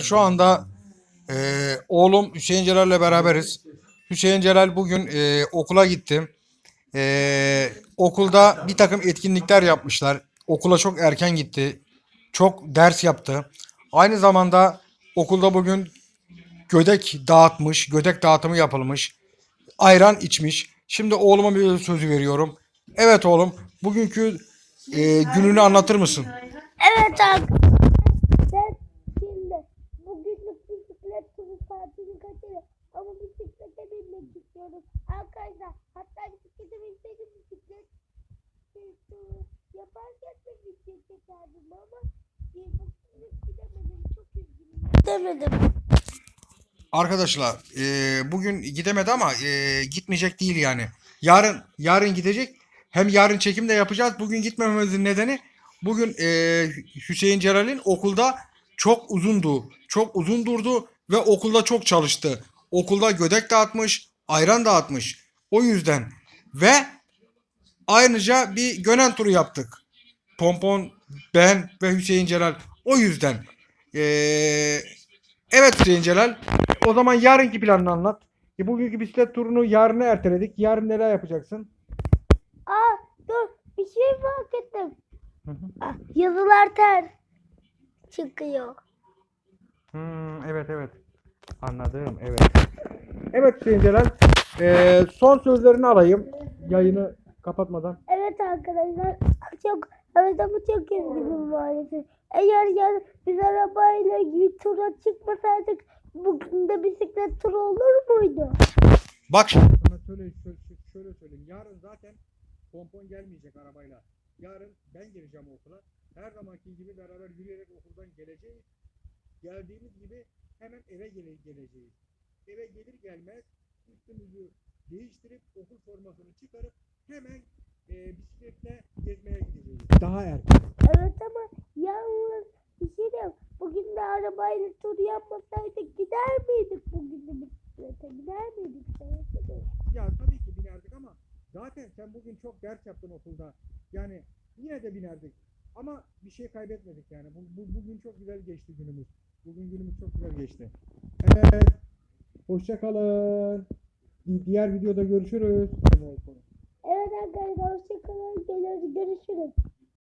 Şu anda e, oğlum Hüseyin Celal'le beraberiz. Hüseyin Celal bugün e, okula gitti. E, okulda bir takım etkinlikler yapmışlar. Okula çok erken gitti. Çok ders yaptı. Aynı zamanda okulda bugün gödek dağıtmış. Gödek dağıtımı yapılmış. Ayran içmiş. Şimdi oğluma bir sözü veriyorum. Evet oğlum bugünkü e, gününü anlatır mısın? Evet arkadaşlar. Ben şimdi bugünlük bisiklet turu saatini kaçırıyorum. Ama bisiklete binmek istiyorum. Arkadaşlar hatta bisiklete binseydim bisiklet yaparken de bisiklet çekerdim ama bir bugünlük gidemedim. Çok üzgünüm. Gidemedim. Arkadaşlar e, bugün gidemedi ama e, gitmeyecek değil yani. Yarın yarın gidecek. Hem yarın çekim de yapacağız. Bugün gitmememizin nedeni bugün e, Hüseyin Celal'in okulda çok uzundu. Çok uzun durdu ve okulda çok çalıştı. Okulda gödek dağıtmış, ayran dağıtmış. O yüzden ve ayrıca bir gönen turu yaptık. Pompon, ben ve Hüseyin Celal. O yüzden eee Evet Hüseyin Celal. O zaman yarınki planını anlat. E, bugünkü bisiklet turunu yarına erteledik. Yarın neler yapacaksın? Aa dur bir şey fark ettim. Ah, yazılar ters çıkıyor. Hmm, evet evet. Anladım evet. Evet Hüseyin Celal. Ee, son sözlerini alayım. Yayını kapatmadan. Evet arkadaşlar çok evet ama çok üzgünüm maalesef. Eğer yani biz arabayla bir tura çıkmasaydık bugün de bisiklet turu olur muydu? Bak şimdi sana şöyle, şöyle, şöyle söyleyeyim. Yarın zaten pompon gelmeyecek arabayla. Yarın ben geleceğim okula. Her zamanki gibi beraber yürüyerek okuldan geleceğiz. Geldiğimiz gibi hemen eve gele geleceğiz. Eve gelir gelmez üstümüzü değiştirip okul formasını çıkarıp hemen e, bisikletle gezmeye gideceğiz. Daha erken. Evet ama yalnız bir şey diyeyim. Bugün de arabayla tur yapmasaydık gider miydik bugün de bisiklete gider miydik? Ya tabii ki binerdik ama zaten sen bugün çok ders yaptın okulda. Yani yine de binerdik. Ama bir şey kaybetmedik yani. Bu, bu- bugün çok güzel geçti günümüz. Bugün günümüz çok güzel geçti. Evet. Hoşça kalın. Di- Diğer videoda görüşürüz. Evet arkadaşlar hoşçakalın. Görüşürüz.